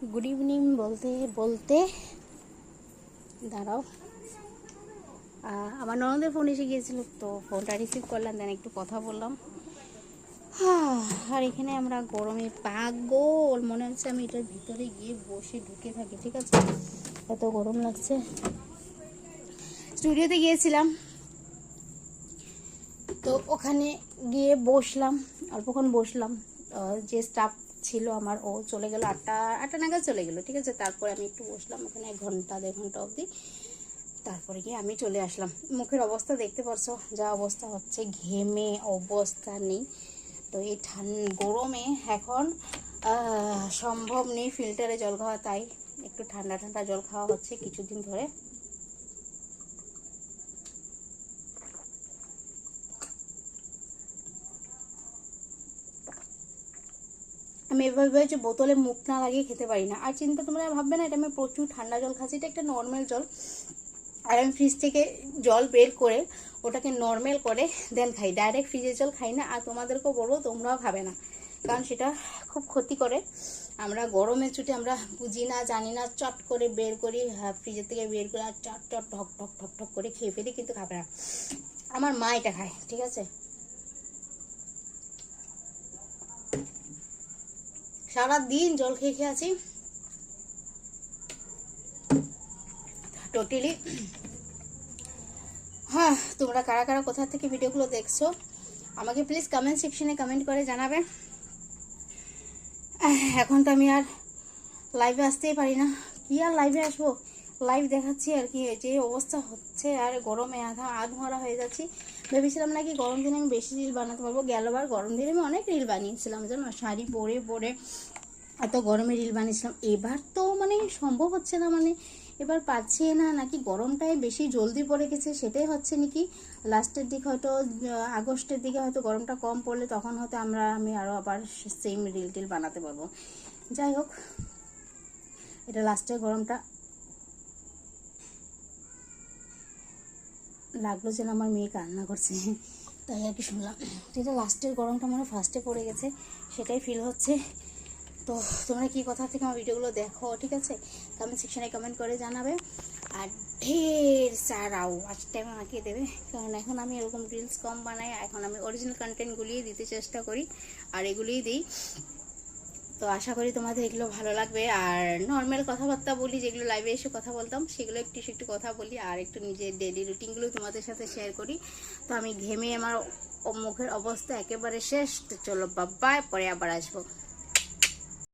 Good evening বলতে বলতে, দাঁড়াও। আমার ননদের ফোন এসে গিয়েছিল, তো ফোনটা রিসিভ করলাম দেন একটু কথা বললাম। আর এখানে আমরা গরমে পাগল, মনে হচ্ছে আমি এটার ভিতরে গিয়ে বসে ঢুকে থাকি, ঠিক আছে? এত গরম লাগছে। স্টুডিওতে গিয়েছিলাম। তো ওখানে গিয়ে বসলাম। অল্পক্ষণ বসলাম যে স্টাফ ছিল আমার, ও চলে গেল আটটা আটটা নাগাদ চলে গেলো, ঠিক আছে? তারপরে আমি একটু বসলাম ওখানে এক ঘণ্টা, দেড় ঘণ্টা অবধি। তারপরে গিয়ে আমি চলে আসলাম। মুখের অবস্থা দেখতে পারছ, যা অবস্থা হচ্ছে, ঘেমে অবস্থা নেই। তো এই ঠান, গরমে এখন সম্ভব নেই ফিল্টারে জল খাওয়া, তাই একটু ঠান্ডা ঠান্ডা জল খাওয়া হচ্ছে কিছুদিন ধরে। আমি এভাবে হচ্ছে বোতলে মুখ না লাগিয়ে খেতে পারি না। আর চিন্তা তোমরা ভাববে না, এটা আমি প্রচুর ঠান্ডা জল খাচ্ছি, এটা একটা নর্মাল জল। আর আমি ফ্রিজ থেকে জল বের করে ওটাকে নর্মাল করে দেন খাই। ডাইরেক্ট ফ্রিজের জল খাই না, আর তোমাদেরকেও বলব, তোমরাও খাবে না। কারণ সেটা খুব ক্ষতি করে। আমরা গরমের ছুটি আমরা বুঝি না, জানি না, চট করে বের করি ফ্রিজের থেকে বের করে আর চট চট ঠক ঠক ঠক ঠক করে খেয়ে ফেলি, কিন্তু খাবে না। আমার মা এটা খায়, ঠিক আছে? সারা দিন জল খেয়ে খেয়ে আছি। টোটালি। হ্যাঁ তোমরা কারা কারা কোথা থেকে ভিডিওগুলো দেখছ, আমাকে প্লিজ কমেন্ট সেকশনে কমেন্ট করে জানাবে। এখন তো আমি আর লাইভে আসতেই পারি না। কি আর লাইভে আসব? লাইভ দেখাচ্ছি আর কি, যে অবস্থা হচ্ছে আর গরমে আধা আধ মরা হয়ে যাচ্ছি। ভেবেছিলাম নাকি গরম দিনে আমি বেশি রিল বানাতে পারব। গেলবার গরম দিনে আমি অনেক রিল বানিয়েছিলাম যেন শাড়ি পরে পরে এত গরমে রিল বানিয়েছিলাম। এবার তো মানে সম্ভব হচ্ছে না মানে। এবার পাচ্ছি না, নাকি গরমটাই বেশি জলদি পড়ে গেছে সেটাই হচ্ছে নাকি। লাস্টের দিকে হয়তো আগস্টের দিকে হয়তো গরমটা কম পড়লে তখন হয়তো আমরা, আমি আরও আবার সেম রিল টিল বানাতে পারব। যাই হোক, এটা লাস্টের গরমটা। লাগল যেন আমার মেয়ে কান্না করছে। তাই আর কি শুনলাম। যেটা লাস্টের গরমটা মানে ফার্স্টে পড়ে গেছে, সেটাই ফিল হচ্ছে। তো তোমরা কি কথা থেকে আমার ভিডিওগুলো দেখো, ঠিক আছে? কমেন্ট সেকশনে কমেন্ট করে জানাবে। আর ঢের সারাও ওয়াচ টাইম আমাকে দেবে। কারণ এখন আমি এরকম রিলস কম বানাই, এখন আমি অরিজিনাল কন্টেন্টগুলিই দিতে চেষ্টা করি, আর এগুলিই দিই। তো আশা করি তোমাদের এগুলো ভালো লাগবে। আর নর্মাল কথাবার্তা বলি, যেগুলো লাইভে এসে কথা বলতাম, সেগুলো একটু একটু কথা বলি আর একটু নিজের ডেলি রুটিনগুলো তোমাদের সাথে শেয়ার করি। তো আমি ঘেমে আমার মুখের অবস্থা একেবারে শেষ। তো চলো বাবাই পরে আবার আসব।